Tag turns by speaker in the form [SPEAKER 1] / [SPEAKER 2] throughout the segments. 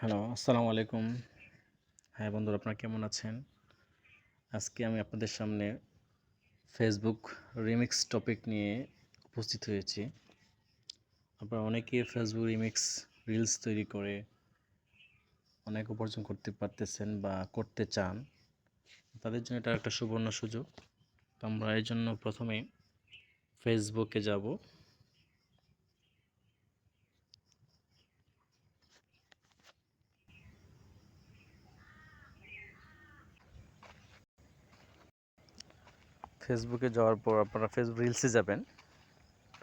[SPEAKER 1] Hello আসসালামু আলাইকুম হ্যাঁ বন্ধুরা, আপনারা কেমন আছেন? আজকে আমি আপনাদের সামনে ফেসবুক রিমিক্স টপিক নিয়ে উপস্থিত হয়েছি। আপনারা অনেকে ফেসবুক রিমিক্স রিলস তৈরি করে অনেক উপার্জন করতে পারতেছেন বা করতে চান। তাদের জন্য এটা একটা সুবর্ণ সুযোগ। তো আমরা এই জন্য প্রথমে ফেসবুকে যাব। ফেসবুকে যাওয়ার পর আপনারা ফেসবুক রিলসে যাবেন।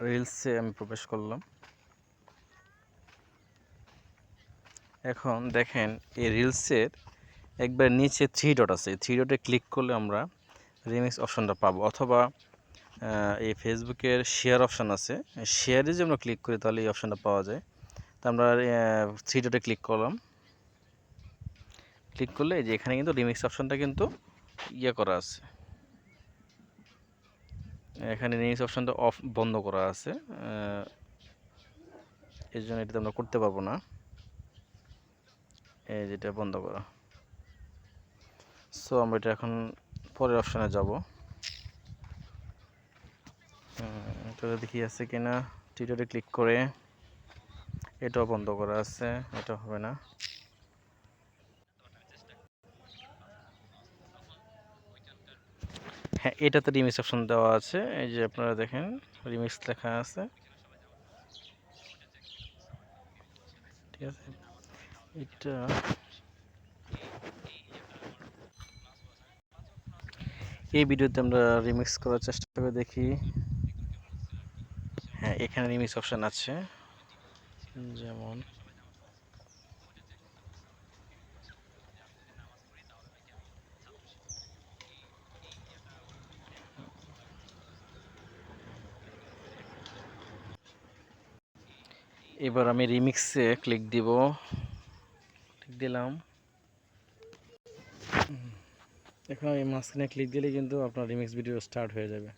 [SPEAKER 1] রিলসে আমি প্রবেশ করলাম। এখন দেখেন, এই রিলসের একবার নিচে থ্রি ডট আছে। থ্রি ডটে ক্লিক করলে আমরা রিমিক্স অপশনটা পাবো। অথবা এই ফেসবুকের শেয়ার অপশান আছে। শেয়ারে যদি আমরা ক্লিক করি, তাহলে এই অপশানটা পাওয়া যায়। তো আমরা থ্রি ডটে ক্লিক করলাম। ক্লিক করলে যে এখানে কিন্তু রিমিক্স অপশানটা কিন্তু ইয়ে করা আছে। এখানে রিমিক্স অপশানটা অফ বন্ধ করা আছে। এই জন্য এটাতে আমরা করতে পারব না। এই যেটা বন্ধ করা। সো আমরা এটা এখন পরের অপশানে যাব। এটা দেখি আছে কিনা টিটারে ক্লিক করে, এটাও বন্ধ করা আছে, এটা হবে না। হ্যাঁ এটাতে রিমিক্স অপশন দেওয়া আছে। এই যে আপনারা দেখেন রিমিক্স লেখা আছে। ঠিক আছে? এটা এই ভিডিওতে আমরা রিমিক্স করার চেষ্টা করে দেখি। হ্যাঁ এখানে রিমিক্স অপশন আছে। যেমন এবার আমি রিমিক্সে ক্লিক দিব। ক্লিক দিলাম। এখন এই মাঝখানে ক্লিক দিলে কিন্তু আপনার রিমিক্স ভিডিও স্টার্ট হয়ে যাবে।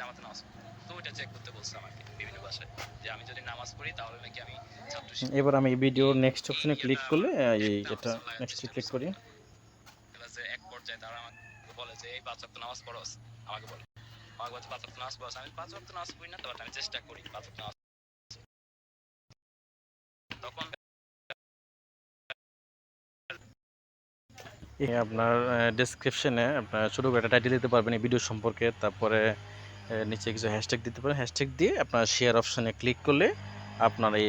[SPEAKER 2] জামাতে নামাজ। তো ওইটা চেক করতে বলছে আমাকে বিভিন্ন ভাষায় যে আমি যদি নামাজ পড়ি তাহলে নাকি আমি ছাত্র
[SPEAKER 1] এবার আমি ভিডিও নেক্সট অপশনে ক্লিক করলে এই এটা নেক্সট ক্লিক করি।
[SPEAKER 2] এক পর্যায়ে তারা আমাকে বলে যে এই পাঁচ ওয়াক্ত নামাজ পড়স? আমাকে বলে। আমাকে বলছে পাঁচ ওয়াক্ত নামাজ পড়স। আমি পাঁচ ওয়াক্ত নামাজ পড়ি না তবে আমি চেষ্টা করি পাঁচ ওয়াক্ত নামাজ তখন
[SPEAKER 1] আপনার ডেসক্রিপশনে আপনার ছোটো করে একটা টাইটেল দিতে পারবেন এই ভিডিও সম্পর্কে তারপরে নিচে কিছু হ্যাশট্যাগ দিতে পারেন। হ্যাশট্যাগ দিয়ে আপনার শেয়ার অপশানে ক্লিক করলে আপনার এই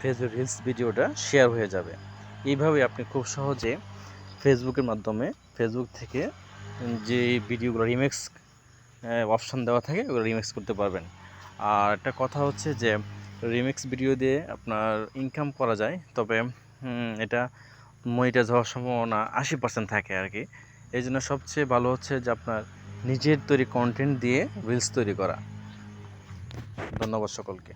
[SPEAKER 1] ফেসবুক রিলস ভিডিওটা শেয়ার হয়ে যাবে। এইভাবে আপনি খুব সহজে ফেসবুকের মাধ্যমে ফেসবুক থেকে যে ভিডিওগুলো রিমেক্স অপশান দেওয়া থাকে, ওগুলো রিমেক্স করতে পারবেন। আর একটা কথা হচ্ছে যে রিমেক্স ভিডিও দিয়ে আপনার ইনকাম করা যায়, তবে এটা মনিটাইজ হওয়ার সম্ভাবনা আশি পার্সেন্ট থাকে আর কি। এই জন্য সবচেয়ে ভালো হচ্ছে যে আপনার নিজের তৈরি কন্টেন্ট দিয়ে রিলস তৈরি করা। ধন্যবাদ সকলকে।